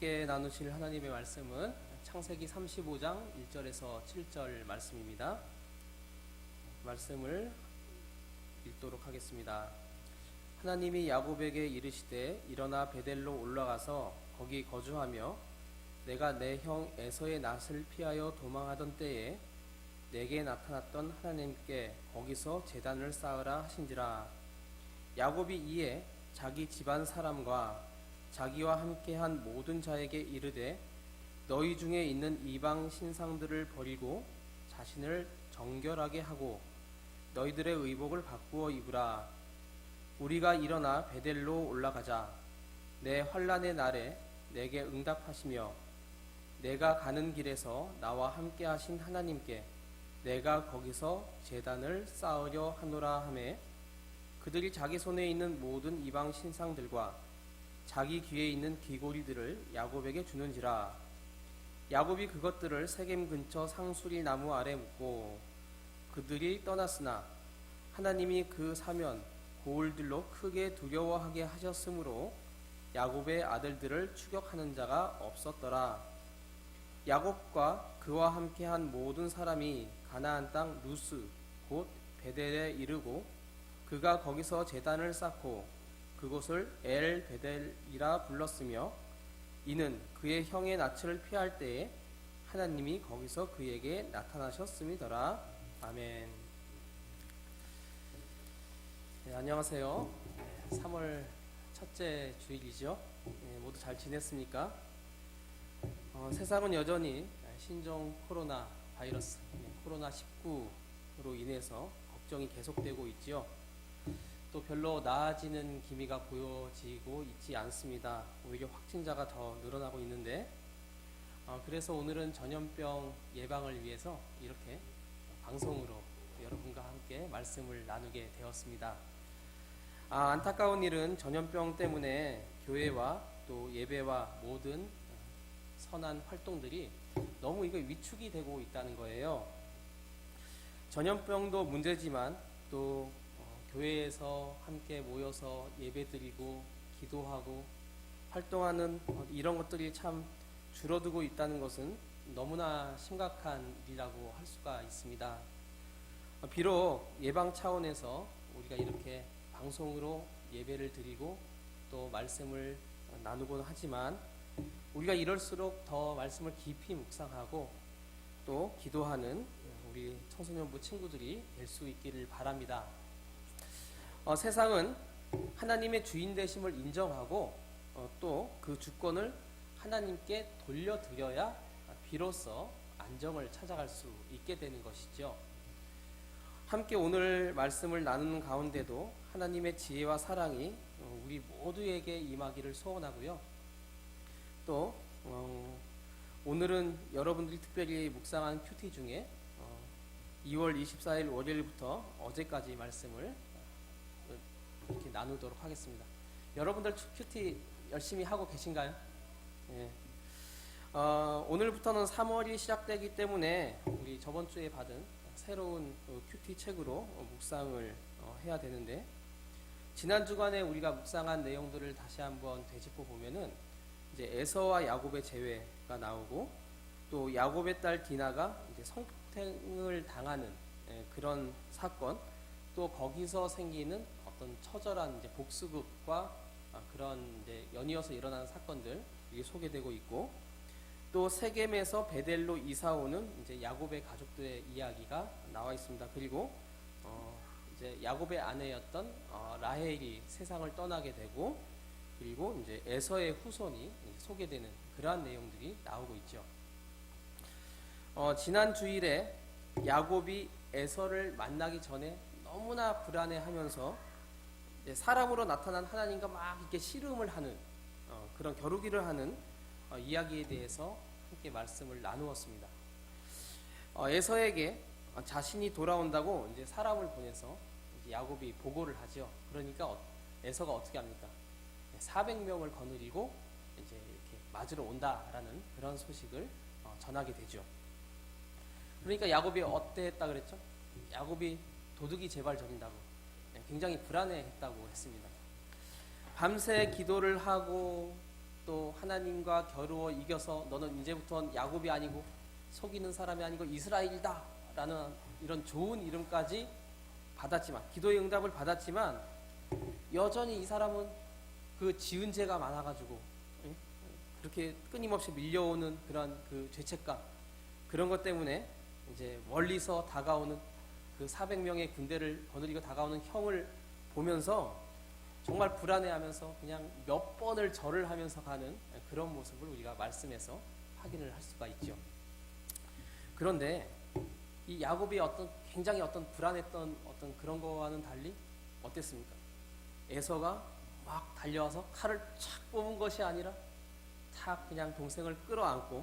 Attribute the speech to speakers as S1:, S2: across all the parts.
S1: 함께 나누실 하나님의 말씀은 창세기 35장 1절에서 7절 말씀입니다. 말씀을 읽도록 하겠습니다. 하나님이 야곱에게 이르시되 일어나 베델로 올라가서 거기 거주하며 내가 내 형 에서의 낯을 피하여 도망하던 때에 내게 나타났던 하나님께 거기서 제단을 쌓으라 하신지라 야곱이 이에 자기 집안 사람과 자기와 함께한 모든 자에게 이르되 너희 중에 있는 이방 신상들을 버리고 자신을 정결하게 하고 너희들의 의복을 바꾸어 입으라. 우리가 일어나 베델로 올라가자. 내 환란의 날에 내게 응답하시며 내가 가는 길에서 나와 함께 하신 하나님께 내가 거기서 제단을 쌓으려 하노라 하매 그들이 자기 손에 있는 모든 이방 신상들과 자기 귀에 있는 귀고리들을 야곱에게 주는지라. 야곱이 그것들을 세겜 근처 상수리 나무 아래 묻고 그들이 떠났으나 하나님이 그 사면 고울들로 크게 두려워하게 하셨으므로 야곱의 아들들을 추격하는 자가 없었더라. 야곱과 그와 함께한 모든 사람이 가나안 땅 루스 곧 베델에 이르고 그가 거기서 제단을 쌓고 그곳을 엘 베델이라 불렀으며 이는 그의 형의 낯을 피할 때에 하나님이 거기서 그에게 나타나셨음이더라 아멘. 네, 안녕하세요. 3월 첫째 주일이죠. 네, 모두 잘 지냈습니까? 어, 세상은 여전히 신종 코로나 바이러스, 네, 코로나 19로 인해서 걱정이 계속되고 있지요. 또 별로 나아지는 기미가 보여지고 있지 않습니다. 오히려 확진자가 더 늘어나고 있는데, 어, 그래서 오늘은 전염병 예방을 위해서 이렇게 방송으로 여러분과 함께 말씀을 나누게 되었습니다. 아, 안타까운 일은 전염병 때문에 교회와 또 예배와 모든 선한 활동들이 너무 이거 위축이 되고 있다는 거예요. 전염병도 문제지만 또 어, 교회에서 함께 모여서 예배드리고 기도하고 활동하는 어, 이런 것들이 참 줄어들고 있다는 것은 너무나 심각한 일이라고 할 수가 있습니다. 어, 비록 예방 차원에서 우리가 이렇게 방송으로 예배를 드리고 또 말씀을 어, 나누곤 하지만 우리가 이럴수록 더 말씀을 깊이 묵상하고 또 기도하는 우리 청소년부 친구들이 될 수 있기를 바랍니다. 어, 세상은 하나님의 주인 되심을 인정하고 어, 또그 주권을 하나님께 돌려드려야 비로소 안정을 찾아갈 수 있게 되는 것이죠. 함께 오늘 말씀을 나누는 가운데도 하나님의 지혜와 사랑이 어, 우리 모두에게 임하기를 소원하고요. 또 어, 오늘은 여러분들이 특별히 묵상한 큐티 중에 어, 2월 24일 월요일부터 어제까지 말씀을 어, 이렇게 나누도록 하겠습니다. 여러분들 큐티 열심히 하고 계신가요? 예. 어, 오늘부터는 3월이 시작되기 때문에 우리 저번 주에 받은 새로운 어, 큐티 책으로 어, 묵상을 어, 해야 되는데 지난 주간에 우리가 묵상한 내용들을 다시 한번 되짚어 보면은 이제 에서와 야곱의 재회가 나오고 또 야곱의 딸 디나가 이제 성폭행을 당하는 예, 그런 사건 또 거기서 생기는 어떤 처절한 이제 복수극과 아, 그런 이제 연이어서 일어나는 사건들 이게 소개되고 있고 또 세겜에서 베델로 이사 오는 이제 야곱의 가족들의 이야기가 나와 있습니다. 그리고 어 이제 야곱의 아내였던 어 라헬이 세상을 떠나게 되고 그리고 이제 에서의 후손이 소개되는 그러한 내용들이 나오고 있죠. 어 지난 주일에 야곱이 에서를 만나기 전에 너무나 불안해하면서 사람으로 나타난 하나님과 막 이렇게 씨름을 하는 어 그런 겨루기를 하는 어, 이야기에 대해서 함께 말씀을 나누었습니다. 어, 에서에게 어, 자신이 돌아온다고 이제 사람을 보내서 야곱이 보고를 하죠. 그러니까 어, 에서가 어떻게 합니까? 400명을 거느리고 이제 이렇게 맞으러 온다라는 그런 소식을 어, 전하게 되죠. 그러니까 야곱이 어때 했다 그랬죠? 야곱이 도둑이 제발 저린다고 네, 굉장히 불안해했다고 했습니다. 밤새 기도를 하고 또 하나님과 겨루어 이겨서 너는 이제부터는 야곱이 아니고 속이는 사람이 아니고 이스라엘이다 라는 이런 좋은 이름까지 받았지만 기도의 응답을 받았지만 여전히 이 사람은 그 지은 죄가 많아가지고 예? 그렇게 끊임없이 밀려오는 그런 그 죄책감 그런 것 때문에 이제 멀리서 다가오는 그 400명의 군대를 거느리고 다가오는 형을 보면서 정말 불안해하면서 그냥 몇 번을 절을 하면서 가는 그런 모습을 우리가 말씀에서 확인을 할 수가 있죠. 그런데 이 야곱이 어떤 굉장히 어떤 불안했던 어떤 그런 거와는 달리 어땠습니까? 에서가 막 달려와서 칼을 착 뽑은 것이 아니라 탁 그냥 동생을 끌어안고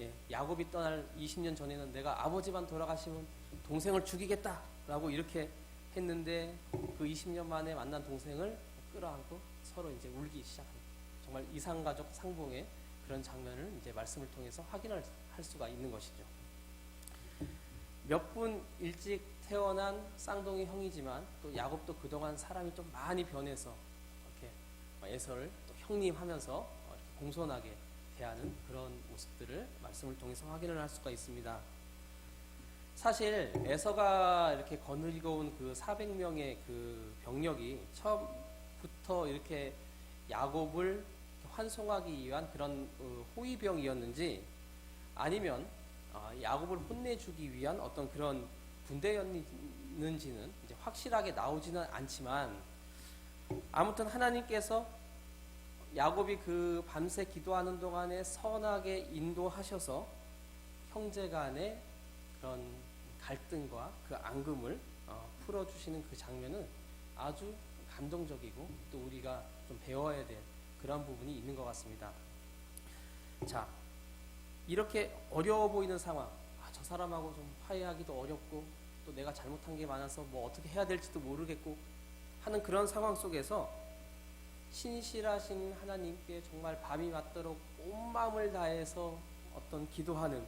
S1: 예, 야곱이 떠날 20년 전에는 내가 아버지만 돌아가시면 동생을 죽이겠다라고 이렇게 했는데 그 20년 만에 만난 동생을 끌어안고 서로 이제 울기 시작합니다. 정말 이상가족 상봉의 그런 장면을 이제 말씀을 통해서 확인할 할 수가 있는 것이죠. 몇 분 일찍 태어난 쌍둥이 형이지만 또 야곱도 그동안 사람이 좀 많이 변해서 이렇게 에서를 또 형님 하면서 어, 이렇게 공손하게 대하는 그런 모습들을 말씀을 통해서 확인을 할 수가 있습니다. 사실 에서가 이렇게 거느리고 온 그 400명의 그 병력이 처음부터 이렇게 야곱을 환송하기 위한 그런 어, 호위병이었는지 아니면 어, 야곱을 혼내주기 위한 어떤 그런 군대였는지는 이제 확실하게 나오지는 않지만 아무튼 하나님께서 야곱이 그 밤새 기도하는 동안에 선하게 인도하셔서 형제간의 그런 갈등과 그 앙금을 어, 풀어주시는 그 장면은 아주 감동적이고 또 우리가 좀 배워야 될 그런 부분이 있는 것 같습니다. 자, 이렇게 어려워 보이는 상황, 아, 저 사람하고 좀 화해하기도 어렵고 또 내가 잘못한 게 많아서 뭐 어떻게 해야 될지도 모르겠고 하는 그런 상황 속에서 신실하신 하나님께 정말 밤이 맞도록 온 마음을 다해서 어떤 기도하는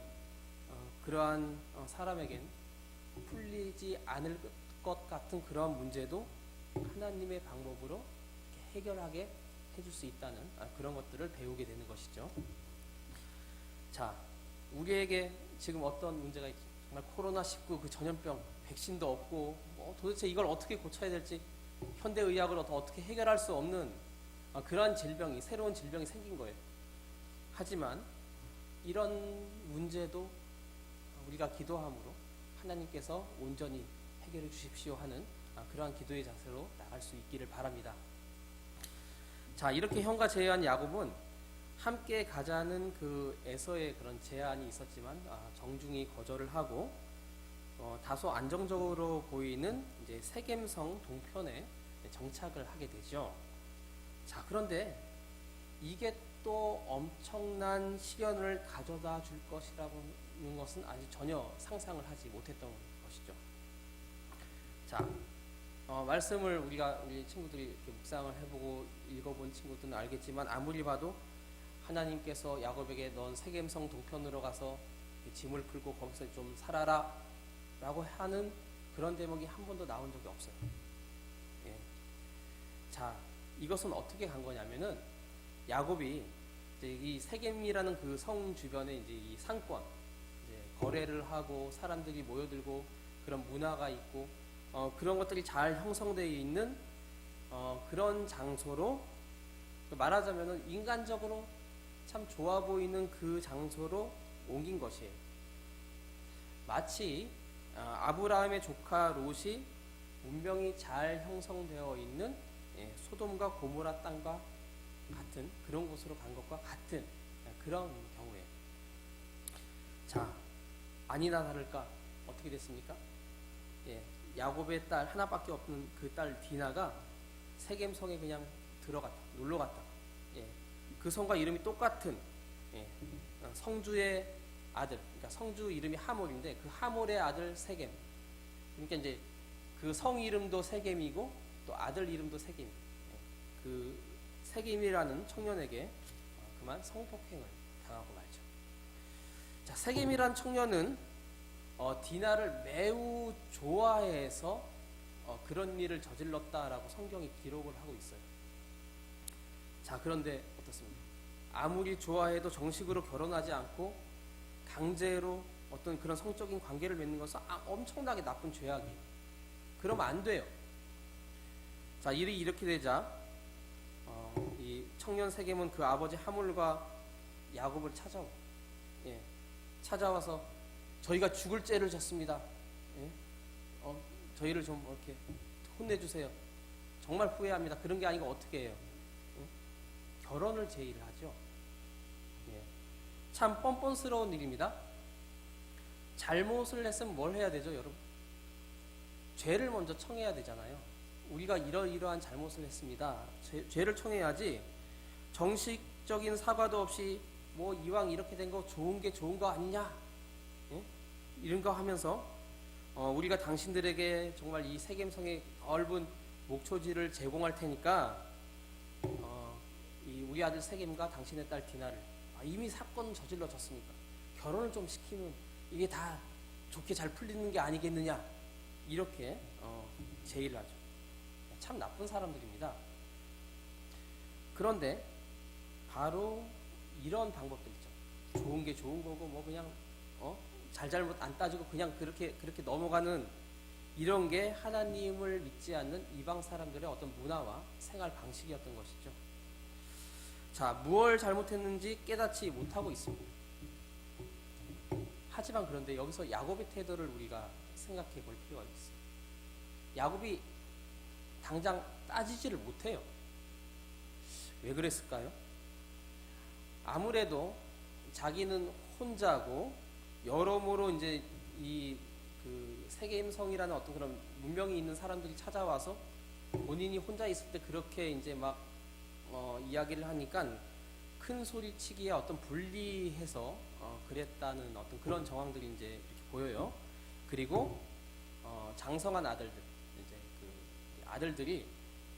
S1: 어, 그러한 어, 사람에겐 풀리지 않을 것 같은 그런 문제도 하나님의 방법으로 해결하게 해줄 수 있다는 아, 그런 것들을 배우게 되는 것이죠. 자, 우리에게 지금 어떤 문제가 있, 정말 코로나19 그 전염병 백신도 없고 뭐 도대체 이걸 어떻게 고쳐야 될지 현대 의학으로 더 어떻게 해결할 수 없는 아, 그러한 질병이 새로운 질병이 생긴 거예요. 하지만 이런 문제도 우리가 기도함으로 하나님께서 온전히 해결해 주십시오 하는 아, 그러한 기도의 자세로 나갈 수 있기를 바랍니다. 자 이렇게 형과 제한 야곱은 함께 가자는 그 에서의 그런 제안이 있었지만 아, 정중히 거절을 하고 어, 다소 안정적으로 보이는 이제 세겜성 동편에 정착을 하게 되죠. 자 그런데 이게 또 엄청난 시련을 가져다 줄 것이라 는 것은 아직 전혀 상상을 하지 못했던 것이죠. 자, 어, 말씀을 우리가 우리 친구들이 묵상을 해보고 읽어본 친구들은 알겠지만 아무리 봐도 하나님께서 야곱에게 넌 세겜성 동편으로 가서 짐을 풀고 거기서 좀 살아라 라고 하는 그런 대목이 한 번도 나온 적이 없어요. 예. 자, 이것은 어떻게 간 거냐면은 야곱이 이 세겜이라는 그 성 주변에 이제 이 상권 거래를 하고 사람들이 모여들고 그런 문화가 있고 어, 그런 것들이 잘 형성되어 있는 어, 그런 장소로 말하자면은 인간적으로 참 좋아 보이는 그 장소로 옮긴 것이에요. 마치 어, 아브라함의 조카 롯이 문명이 잘 형성되어 있는 예, 소돔과 고모라 땅과 같은 그런 곳으로 간 것과 같은 그런 경우에 자 아니나 다를까 어떻게 됐습니까? 예, 야곱의 딸 하나밖에 없는 그 딸 디나가 세겜 성에 그냥 들어갔다 놀러 갔다. 예, 그 성과 이름이 똑같은 예, 성주의 아들, 그러니까 성주 이름이 하몰인데 그 하몰의 아들 세겜. 그러니까 이제 그 성 이름도 세겜이고 또 아들 이름도 세겜. 예, 그 세겜이라는 청년에게 그만 성폭행을 당하고 말죠. 자, 세겜이란 청년은 어, 디나를 매우 좋아해서 어, 그런 일을 저질렀다라고 성경이 기록을 하고 있어요. 자, 그런데 어떻습니까? 아무리 좋아해도 정식으로 결혼하지 않고 강제로 어떤 그런 성적인 관계를 맺는 것은 아- 엄청나게 나쁜 죄악이에요. 그러면 안 돼요. 자, 일이 이렇게 되자 어, 이 청년 세겜은 그 아버지 하물과 야곱을 찾아오. 예, 찾아와서 저희가 죽을 죄를 졌습니다. 예? 어, 저희를 좀 이렇게 혼내주세요. 정말 후회합니다. 그런 게 아니고 어떻게 해요? 응? 결혼을 제의를 하죠. 예. 참 뻔뻔스러운 일입니다. 잘못을 했으면 뭘 해야 되죠, 여러분? 죄를 먼저 청해야 되잖아요. 우리가 이러이러한 잘못을 했습니다. 죄, 죄를 청해야지 정식적인 사과도 없이 뭐 이왕 이렇게 된 거 좋은 게 좋은 거 아니냐? 예? 이런 거 하면서 어, 우리가 당신들에게 정말 이 세겜성의 넓은 목초지를 제공할 테니까 어, 이 우리 아들 세겜과 당신의 딸 디나를 아, 이미 사건 저질러졌으니까 결혼을 좀 시키면 이게 다 좋게 잘 풀리는 게 아니겠느냐 이렇게 어, 제의를 하죠. 참 나쁜 사람들입니다. 그런데 바로 이런 방법들 있죠. 좋은 게 좋은 거고 뭐 그냥 어? 잘잘못 안 따지고 그냥 그렇게 그렇게 넘어가는 이런 게 하나님을 믿지 않는 이방 사람들의 어떤 문화와 생활 방식이었던 것이죠. 자, 무엇을 잘못했는지 깨닫지 못하고 있습니다. 하지만 그런데 여기서 야곱의 태도를 우리가 생각해 볼 필요가 있어요. 야곱이 당장 따지지를 못해요. 왜 그랬을까요? 아무래도 자기는 혼자고 여러모로 이제 이 그 세계임성이라는 어떤 그런 문명이 있는 사람들이 찾아와서 본인이 혼자 있을 때 그렇게 이제 막 어, 이야기를 하니까 큰 소리치기에 어떤 분리해서 어, 그랬다는 어떤 그런 정황들이 이제 이렇게 보여요. 그리고 어, 장성한 아들들 이제 그 아들들이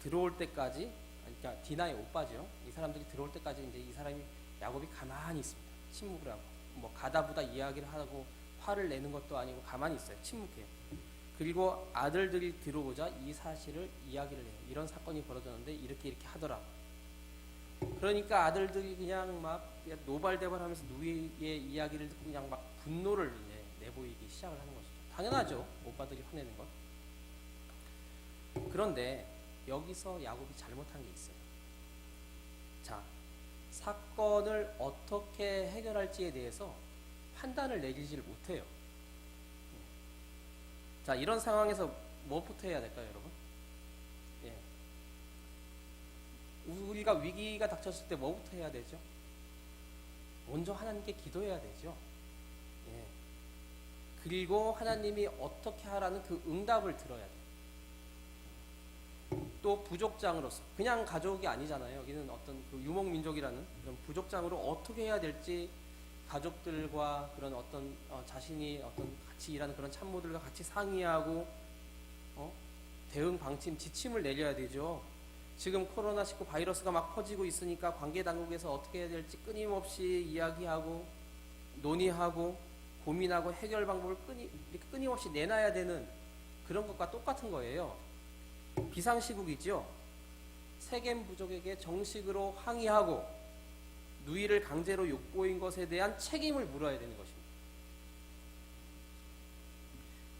S1: 들어올 때까지 그러니까 디나의 오빠죠. 이 사람들이 들어올 때까지 이제 이 사람이 야곱이 가만히 있습니다. 침묵을 하고 뭐 가다보다 이야기를 하고 화를 내는 것도 아니고 가만히 있어요. 침묵해요. 그리고 아들들이 들어오자 이 사실을 이야기를 해요. 이런 사건이 벌어졌는데 이렇게 이렇게 하더라. 그러니까 아들들이 그냥 막 노발대발하면서 누이의 이야기를 듣고 그냥 막 분노를 내보이기 시작을 하는 것이죠. 당연하죠. 오빠들이 화내는 것. 그런데 여기서 야곱이 잘못한 게 있어요. 자, 사건을 어떻게 해결할지에 대해서 판단을 내리지를 못해요. 자, 이런 상황에서 무엇부터 해야 될까요, 여러분? 예. 우리가 위기가 닥쳤을 때 뭐부터 해야 되죠? 먼저 하나님께 기도해야 되죠. 예. 그리고 하나님이 어떻게 하라는 그 응답을 들어야 돼요. 또 부족장으로서 그냥 가족이 아니잖아요. 여기는 어떤 그 유목 민족이라는 그런 부족장으로 어떻게 해야 될지 가족들과 그런 어떤 어, 자신이 어떤 같이 일하는 그런 참모들과 같이 상의하고 어? 대응 방침 지침을 내려야 되죠. 지금 코로나19 바이러스가 막 퍼지고 있으니까 관계 당국에서 어떻게 해야 될지 끊임없이 이야기하고 논의하고 고민하고 해결 방법을 이렇게 끊임없이 내놔야 되는 그런 것과 똑같은 거예요. 비상시국이죠. 세겜 부족에게 정식으로 항의하고 누이를 강제로 욕보인 것에 대한 책임을 물어야 되는 것입니다.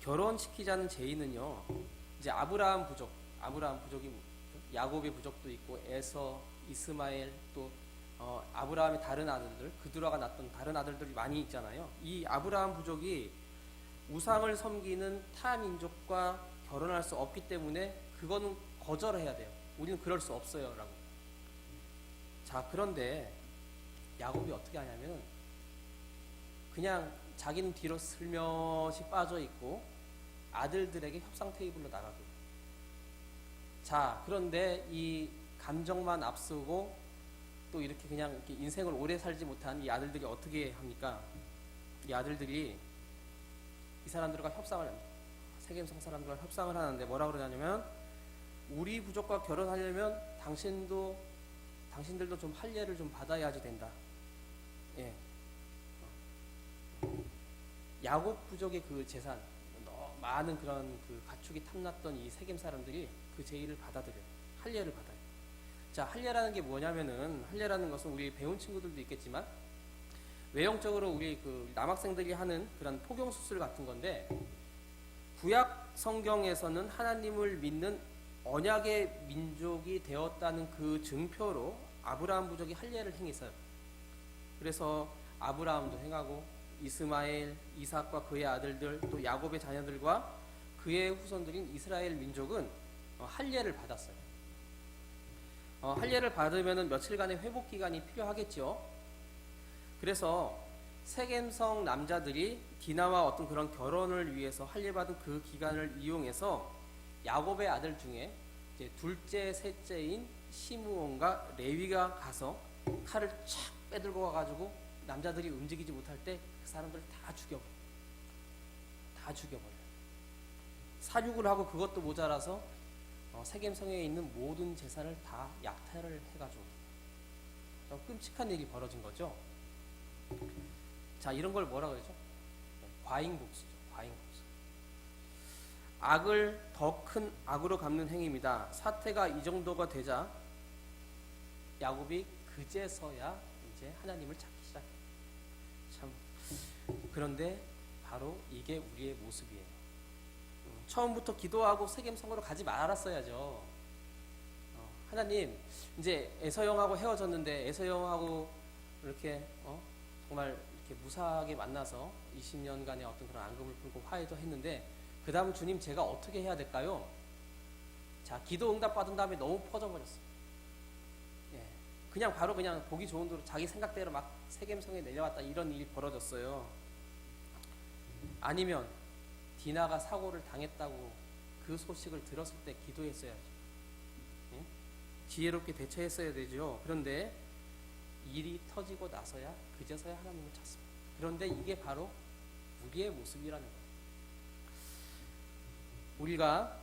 S1: 결혼시키자는 제의는요. 이제 아브라함 부족, 아브라함 부족이 야곱의 부족도 있고 에서, 이스마엘 또 어, 아브라함의 다른 아들들, 그드라가 낳던 다른 아들들이 많이 있잖아요. 이 아브라함 부족이 우상을 섬기는 타 민족과 결혼할 수 없기 때문에 그거는 거절해야 돼요. 우리는 그럴 수 없어요 라고. 자, 그런데 야곱이 어떻게 하냐면 그냥 자기는 뒤로 슬며시 빠져 있고 아들들에게 협상 테이블로 나가고. 자, 그런데 이 감정만 앞서고 또 이렇게 그냥 이렇게 인생을 오래 살지 못한 이 아들들이 어떻게 합니까? 이 아들들이 이 사람들과 협상을 합니다. 세겜성 사람들과 협상을 하는데 뭐라 그러냐면 우리 부족과 결혼하려면 당신도 당신들도 좀 할례를 좀 받아야지 된다. 예. 야곱 부족의 그 재산, 많은 그런 그 가축이 탐났던 이 세겜 사람들이 그 제의를 받아들여요. 할례를 받아요. 자, 할례라는 게 뭐냐면은 할례라는 것은 우리 배운 친구들도 있겠지만 외형적으로 우리 그 남학생들이 하는 그런 포경 수술 같은 건데 구약 성경에서는 하나님을 믿는 언약의 민족이 되었다는 그 증표로 아브라함 부족이 할례를 행했어요. 그래서 아브라함도 행하고 이스마엘, 이삭과 그의 아들들 또 야곱의 자녀들과 그의 후손들인 이스라엘 민족은 어, 할례를 받았어요. 어, 할례를 받으면 며칠간의 회복 기간이 필요하겠죠. 그래서 세겜성 남자들이 디나와 어떤 그런 결혼을 위해서 할례 받은 그 기간을 이용해서 야곱의 아들 중에 이제 둘째, 셋째인 시므온과 레위가 가서 칼을 촥 빼들고 가가지고 남자들이 움직이지 못할 때 그 사람들을 다 죽여버려. 다 죽여버려. 사육을 하고 그것도 모자라서 어, 세겜성에 있는 모든 재산을 다 약탈을 해가지고 좀 끔찍한 일이 벌어진 거죠. 자, 이런 걸 뭐라 그러죠? 과잉 복수죠. 과잉 복수. 악을 더 큰 악으로 갚는 행위입니다. 사태가 이 정도가 되자 야곱이 그제서야 이제 하나님을 찾기 시작해요. 참 그런데 바로 이게 우리의 모습이에요. 음, 처음부터 기도하고 세겜성으로 가지 말았어야죠. 어, 하나님 이제 에서영하고 헤어졌는데 에서영하고 이렇게 어, 정말 이렇게 무사하게 만나서 20년간의 어떤 그런 앙금을 풀고 화해도 했는데 그 다음 주님 제가 어떻게 해야 될까요? 자 기도 응답 받은 다음에 너무 퍼져버렸어요. 예, 그냥 바로 그냥 보기 좋은 대로 자기 생각대로 막 세겜성에 내려왔다 이런 일이 벌어졌어요. 아니면 디나가 사고를 당했다고 그 소식을 들었을 때 기도했어야죠. 예? 지혜롭게 대처했어야 되죠. 그런데 일이 터지고 나서야 그제서야 하나님을 찾습니다. 그런데 이게 바로 우리의 모습이라는 거예요. 우리가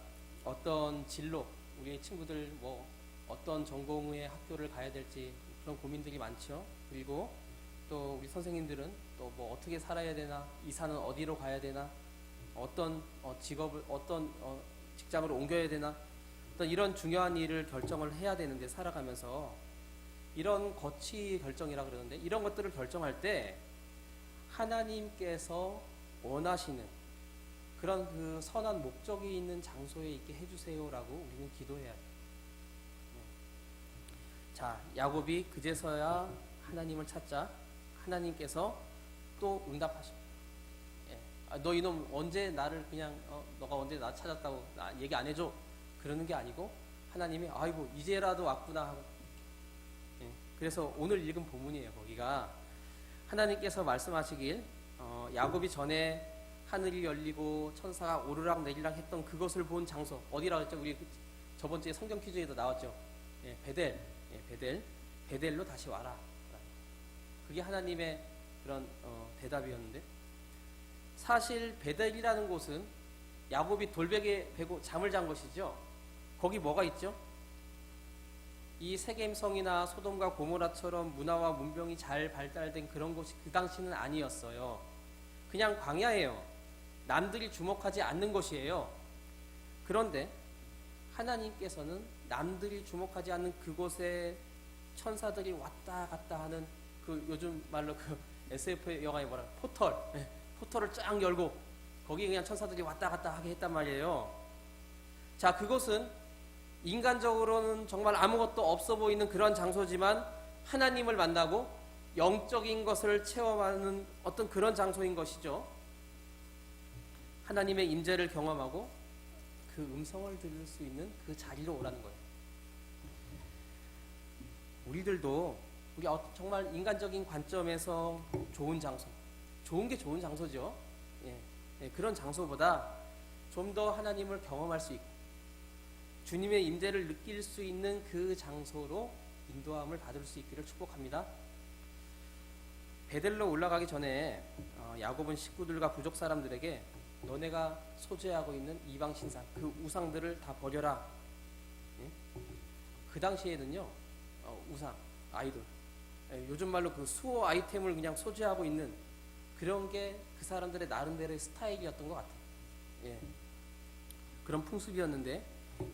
S1: 어떤 진로, 우리의 친구들 뭐 어떤 전공의 학교를 가야 될지 그런 고민들이 많죠. 그리고 또 우리 선생님들은 또 뭐 어떻게 살아야 되나, 이사는 어디로 가야 되나, 어떤 어, 직업을 어떤 어, 직장으로 옮겨야 되나, 어떤 이런 중요한 일을 결정을 해야 되는데 살아가면서 이런 거치 결정이라 그러는데 이런 것들을 결정할 때 하나님께서 원하시는 그런 그 선한 목적이 있는 장소에 있게 해주세요라고 우리는 기도해야 돼요. 네. 자, 야곱이 그제서야 하나님을 찾자 하나님께서 또 응답하십니다. 예. 아, 너 이놈 언제 나를 그냥 어, 너가 언제 나 찾았다고 나 얘기 안 해줘 그러는 게 아니고 하나님이 아이고 이제라도 왔구나 하고 예. 그래서 오늘 읽은 본문이에요. 거기가 하나님께서 말씀하시길 어, 야곱이 전에 하늘이 열리고 천사가 오르락 내리락 했던 그것을 본 장소 어디라 했죠? 우리 그 저번 주에 성경 퀴즈에도 나왔죠. 예, 베델, 예, 베델, 베델로 다시 와라. 그게 하나님의 그런 어, 대답이었는데 사실 베델이라는 곳은 야곱이 돌베개 베고 잠을 잔 것이죠. 거기 뭐가 있죠? 이 세겜성이나 소돔과 고모라처럼 문화와 문명이 잘 발달된 그런 곳이 그 당시는 아니었어요. 그냥 광야예요. 남들이 주목하지 않는 것이에요. 그런데 하나님께서는 남들이 주목하지 않는 그곳에 천사들이 왔다 갔다 하는 그 요즘 말로 그 SF 영화에 뭐라 포털 예, 포털을 쫙 열고 거기 그냥 천사들이 왔다 갔다 하게 했단 말이에요. 자 그곳은 인간적으로는 정말 아무것도 없어 보이는 그런 장소지만 하나님을 만나고 영적인 것을 체험하는 어떤 그런 장소인 것이죠. 하나님의 임재를 경험하고 그 음성을 들을 수 있는 그 자리로 오라는 거예요. 우리들도 우리 어- 정말 인간적인 관점에서 좋은 장소, 좋은 게 좋은 장소죠. 예, 예, 그런 장소보다 좀 더 하나님을 경험할 수 있고 주님의 임재를 느낄 수 있는 그 장소로 인도함을 받을 수 있기를 축복합니다. 베델로 올라가기 전에 어, 야곱은 식구들과 부족 사람들에게 너네가 소재하고 있는 이방 신상 그 우상들을 다 버려라. 예? 그 당시에는요 어, 우상 아이돌 예, 요즘 말로 그 수호 아이템을 그냥 소지하고 있는 그런 게 그 사람들의 나름대로의 스타일이었던 것 같아요. 예. 그런 풍습이었는데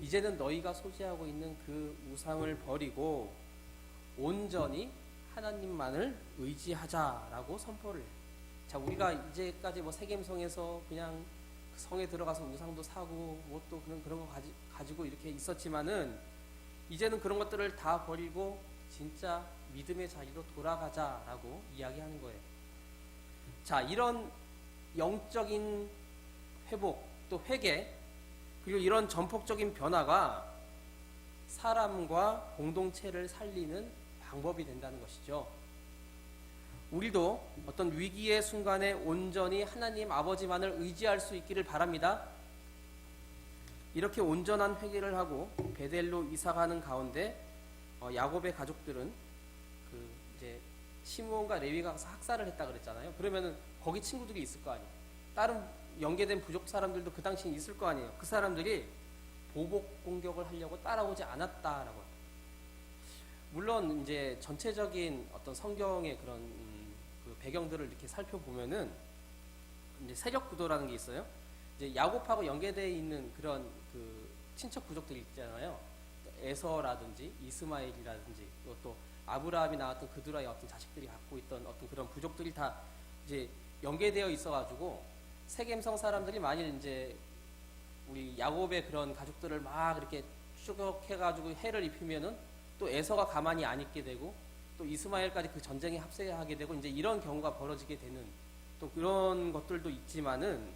S1: 이제는 너희가 소지하고 있는 그 우상을 버리고 온전히 하나님만을 의지하자라고 선포를 해요. 자, 우리가 이제까지 뭐 세겜성에서 그냥 그 성에 들어가서 우상도 사고 뭐 또 그런 그런 거 가지, 가지고 이렇게 있었지만은 이제는 그런 것들을 다 버리고 진짜 믿음의 자리로 돌아가자라고 이야기하는 거예요. 자, 이런 영적인 회복 또 회개 그리고 이런 전폭적인 변화가 사람과 공동체를 살리는 방법이 된다는 것이죠. 우리도 어떤 위기의 순간에 온전히 하나님 아버지만을 의지할 수 있기를 바랍니다. 이렇게 온전한 회개를 하고 베델로 이사가는 가운데 어, 야곱의 가족들은 그 이제 시므온과 레위가 가서 학살을 했다 그랬잖아요. 그러면은 거기 친구들이 있을 거 아니에요. 다른 연계된 부족 사람들도 그 당시에 있을 거 아니에요. 그 사람들이 보복 공격을 하려고 따라오지 않았다라고. 물론 이제 전체적인 어떤 성경의 그런 배경들을 이렇게 살펴보면은 이제 세력 구도라는 게 있어요. 이제 야곱하고 연계되어 있는 그런 그 친척 부족들 있잖아요. 에서라든지 이스마엘이라든지 또, 또 아브라함이 낳았던 그들의 어떤 자식들이 갖고 있던 어떤 그런 부족들이 다 이제 연계되어 있어가지고 세겜성 사람들이 만일 이제 우리 야곱의 그런 가족들을 막 이렇게 추격해가지고 해를 입히면은 또 에서가 가만히 안 있게 되고 또 이스마엘까지 그 전쟁에 합세하게 되고 이제 이런 경우가 벌어지게 되는 또 그런 것들도 있지만은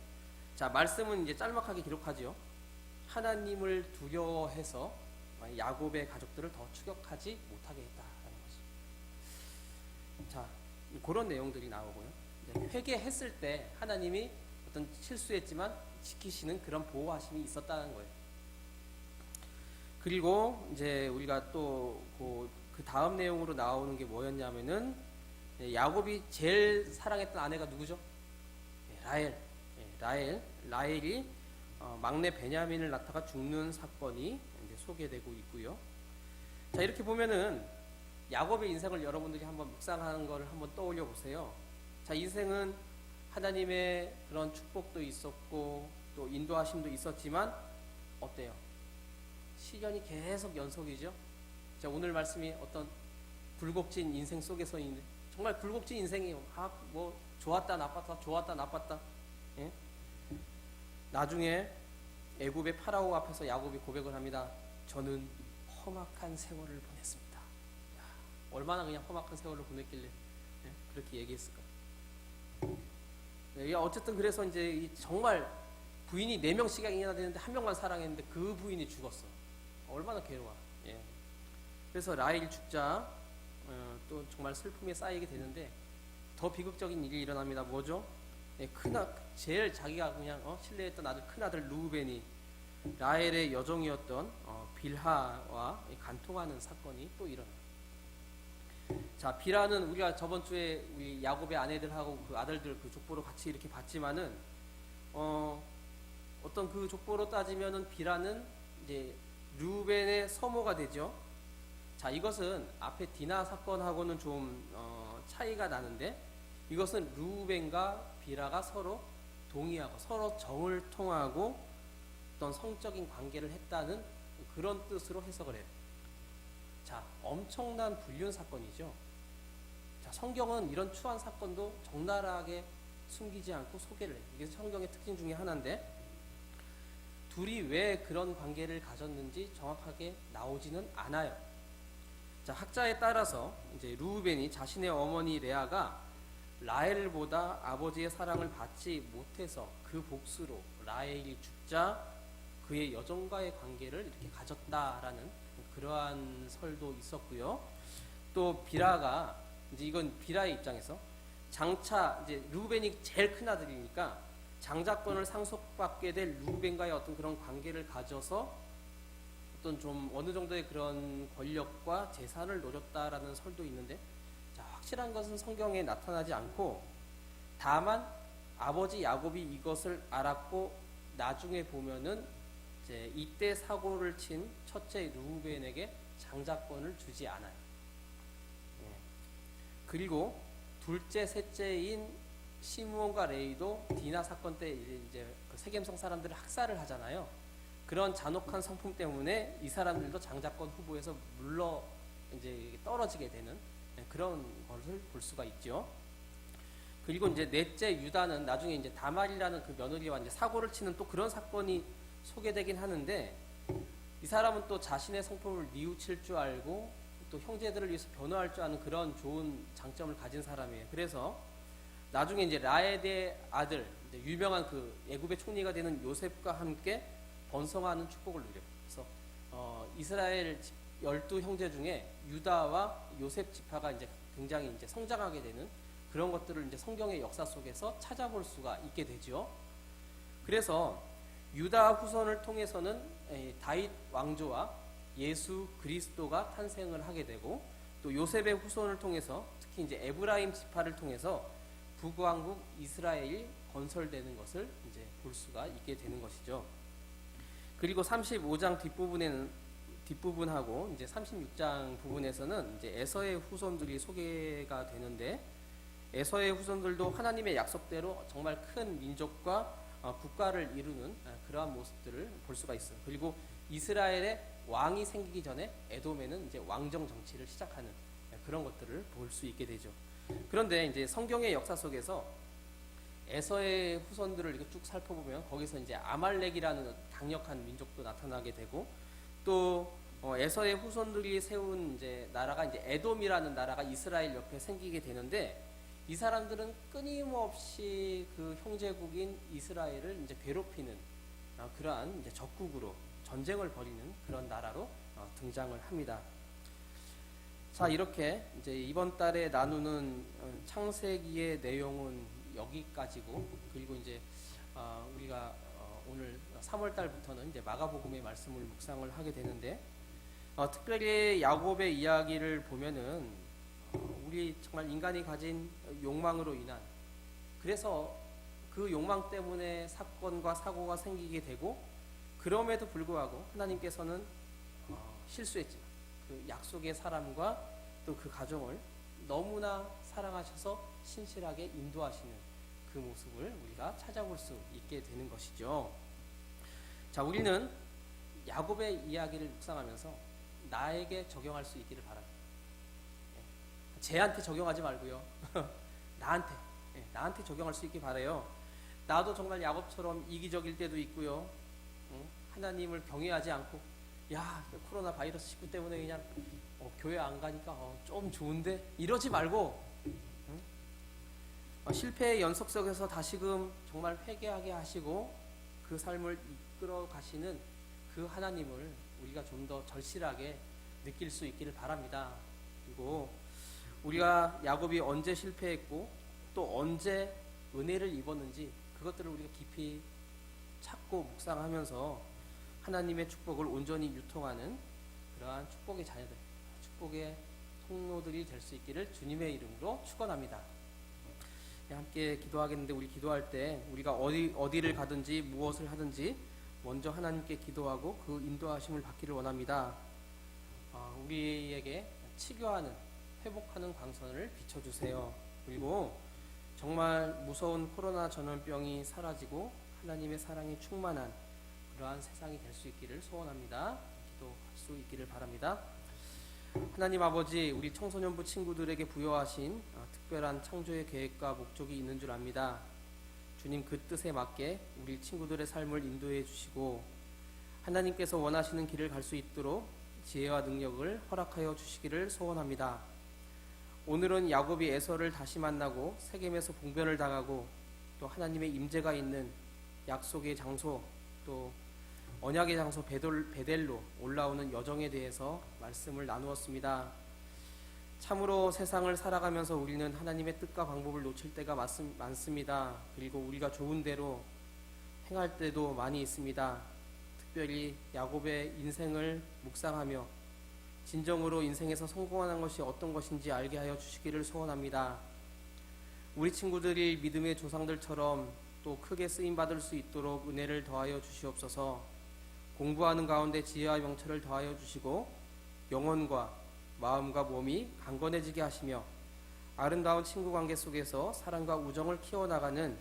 S1: 자 말씀은 이제 짤막하게 기록하지요. 하나님을 두려워해서 야곱의 가족들을 더 추격하지 못하게 했다라는 거죠. 자 그런 내용들이 나오고요. 회개했을 때 하나님이 어떤 실수했지만 지키시는 그런 보호하심이 있었다는 거예요. 그리고 이제 우리가 또 그 다음 내용으로 나오는 게 뭐였냐면은 예, 야곱이 제일 사랑했던 아내가 누구죠? 라헬. 라헬이 어, 막내 베냐민을 낳다가 죽는 사건이 소개되고 있고요. 자 이렇게 보면은 야곱의 인생을 여러분들이 한번 묵상하는 것을 한번 떠올려 보세요. 자 인생은 하나님의 그런 축복도 있었고 또 인도하심도 있었지만 어때요? 시련이 계속 연속이죠. 자 오늘 말씀이 어떤 굴곡진 인생 속에서 있는 정말 굴곡진 인생이에요. 아 뭐 좋았다 나빴다 좋았다 나빴다. 예? 나중에 애굽의 파라오 앞에서 야곱이 고백을 합니다. 저는 험악한 세월을 보냈습니다. 야, 얼마나 그냥 험악한 세월을 보냈길래 예? 그렇게 얘기했을까? 네, 어쨌든 그래서 이제 이 정말 부인이 네 명씩이나 되는데 한 명만 사랑했는데 그 부인이 죽었어. 얼마나 괴로워. 예. 그래서 라일 죽자 어, 또 정말 슬픔에 쌓이게 되는데 더 비극적인 일이 일어납니다. 뭐죠? 예, 큰아 제일 자기가 그냥 어, 신뢰했던 아들 큰 아들 루벤이 라헬의 여종이었던 어, 빌하와 간통하는 사건이 또 일어나. 자 빌하는 우리가 저번 주에 우리 야곱의 아내들하고 그 아들들 그 족보로 같이 이렇게 봤지만은 어, 어떤 그 족보로 따지면은 빌하는 이제 루벤의 서모가 되죠. 자 이것은 앞에 디나 사건하고는 좀 어, 차이가 나는데 이것은 루벤과 비라가 서로 동의하고 서로 정을 통하고 어떤 성적인 관계를 했다는 그런 뜻으로 해석을 해요. 자, 엄청난 불륜 사건이죠. 자, 성경은 이런 추한 사건도 적나라하게 숨기지 않고 소개를 해요. 이게 성경의 특징 중에 하나인데 둘이 왜 그런 관계를 가졌는지 정확하게 나오지는 않아요. 자, 학자에 따라서 이제 루벤이 자신의 어머니 레아가 라헬보다 아버지의 사랑을 받지 못해서 그 복수로 라헬이 죽자 그의 여종과의 관계를 이렇게 가졌다라는 그러한 설도 있었고요. 또 비라가 이제 이건 비라의 입장에서 장차 이제 루벤이 제일 큰 아들이니까 장자권을 상속받게 될 루벤과의 어떤 그런 관계를 가져서 어떤 좀 어느 정도의 그런 권력과 재산을 노렸다라는 설도 있는데 자, 확실한 것은 성경에 나타나지 않고 다만 아버지 야곱이 이것을 알았고 나중에 보면은 이제 이때 사고를 친 첫째 루벤에게 장자권을 주지 않아요. 예. 그리고 둘째, 셋째인 시므온과 레이도 디나 사건 때 이제 그 세겜성 사람들을 학살을 하잖아요. 그런 잔혹한 성품 때문에 이 사람들도 장자권 후보에서 물러 이제 떨어지게 되는 네, 그런 것을 볼 수가 있죠. 그리고 이제 넷째 유다는 나중에 이제 다말이라는 그 며느리와 이제 사고를 치는 또 그런 사건이 소개되긴 하는데 이 사람은 또 자신의 성품을 뉘우칠 줄 알고 또 형제들을 위해서 변호할 줄 아는 그런 좋은 장점을 가진 사람이에요. 그래서 나중에 이제 라에드의 아들 유명한 그 애굽의 총리가 되는 요셉과 함께 번성하는 축복을 누려요. 그래서 어, 이스라엘 집- 열두 형제 중에 유다와 요셉 지파가 이제 굉장히 이제 성장하게 되는 그런 것들을 이제 성경의 역사 속에서 찾아볼 수가 있게 되죠. 그래서 유다 후손을 통해서는 에, 다윗 왕조와 예수 그리스도가 탄생을 하게 되고 또 요셉의 후손을 통해서 특히 이제 에브라임 지파를 통해서 북왕국 이스라엘이 건설되는 것을 이제 볼 수가 있게 되는 것이죠. 그리고 35장 뒷부분에는 뒷부분하고 이제 36장 부분에서는 이제 에서의 후손들이 소개가 되는데 에서의 후손들도 하나님의 약속대로 정말 큰 민족과 어, 국가를 이루는 아, 그러한 모습들을 볼 수가 있어요. 그리고 이스라엘의 왕이 생기기 전에 에돔에는 이제 왕정 정치를 시작하는 아, 그런 것들을 볼 수 있게 되죠. 그런데 이제 성경의 역사 속에서 에서의 후손들을 이렇게 쭉 살펴보면 거기서 이제 아말렉이라는 강력한 민족도 나타나게 되고 또 어, 에서의 후손들이 세운 이제 나라가 이제 에돔이라는 나라가 이스라엘 옆에 생기게 되는데 이 사람들은 끊임없이 그 형제국인 이스라엘을 이제 괴롭히는 어, 그러한 이제 적국으로 전쟁을 벌이는 그런 나라로 어, 등장을 합니다. 자 이렇게 이제 이번 달에 나누는 어, 창세기의 내용은 여기까지고 그리고 이제 어, 우리가 어, 오늘 3월 달부터는 이제 마가복음의 말씀을 묵상을 하게 되는데 어, 특별히 야곱의 이야기를 보면은 어, 우리 정말 인간이 가진 욕망으로 인한 그래서 그 욕망 때문에 사건과 사고가 생기게 되고 그럼에도 불구하고 하나님께서는 어, 실수했지만 그 약속의 사람과 또 그 가정을 너무나 사랑하셔서 신실하게 인도하시는 그 모습을 우리가 찾아볼 수 있게 되는 것이죠. 자, 우리는 야곱의 이야기를 묵상하면서 나에게 적용할 수 있기를 바랍니다. 예. 쟤한테 적용하지 말고요. 나한테, 예, 나한테 적용할 수 있게 바래요. 나도 정말 야곱처럼 이기적일 때도 있고요. 응? 하나님을 경외하지 않고, 야, 코로나 바이러스 19 때문에 그냥 어, 교회 안 가니까 어, 좀 좋은데 이러지 말고 응? 어, 실패의 연속 속에서 다시금 정말 회개하게 하시고 그 삶을 이끌어 가시는 그 하나님을 우리가 좀 더 절실하게 느낄 수 있기를 바랍니다. 그리고 우리가 야곱이 언제 실패했고 또 언제 은혜를 입었는지 그것들을 우리가 깊이 찾고 묵상하면서 하나님의 축복을 온전히 유통하는 그러한 축복의 자녀들, 축복의 통로들이 될 수 있기를 주님의 이름으로 축원합니다. 네, 함께 기도하겠는데 우리 기도할 때 우리가 어디 어디를 가든지 무엇을 하든지 먼저 하나님께 기도하고 그 인도하심을 받기를 원합니다. 어, 우리에게 치료하는 회복하는 광선을 비춰주세요. 그리고 정말 무서운 코로나 전염병이 사라지고 하나님의 사랑이 충만한 그러한 세상이 될 수 있기를 소원합니다. 기도할 수 있기를 바랍니다. 하나님 아버지, 우리 청소년부 친구들에게 부여하신 어, 특별한 창조의 계획과 목적이 있는 줄 압니다. 주님 그 뜻에 맞게 우리 친구들의 삶을 인도해 주시고 하나님께서 원하시는 길을 갈 수 있도록 지혜와 능력을 허락하여 주시기를 소원합니다. 오늘은 야곱이 에서를 다시 만나고 세겜에서 봉변을 당하고 또 하나님의 임재가 있는 약속의 장소 또 언약의 장소 베델로 올라오는 여정에 대해서 말씀을 나누었습니다. 참으로 세상을 살아가면서 우리는 하나님의 뜻과 방법을 놓칠 때가 많습- 많습니다. 그리고 우리가 좋은 대로 행할 때도 많이 있습니다. 특별히 야곱의 인생을 묵상하며 진정으로 인생에서 성공하는 것이 어떤 것인지 알게 하여 주시기를 소원합니다. 우리 친구들이 믿음의 조상들처럼 또 크게 쓰임 받을 수 있도록 은혜를 더하여 주시옵소서. 공부하는 가운데 지혜와 명철을 더하여 주시고 영혼과 마음과 몸이 강건해지게 하시며 아름다운 친구 관계 속에서 사랑과 우정을 키워나가는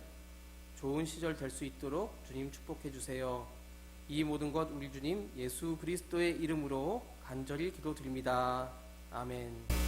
S1: 좋은 시절 될 수 있도록 주님 축복해 주세요. 이 모든 것 우리 주님 예수 그리스도의 이름으로 간절히 기도드립니다. 아멘.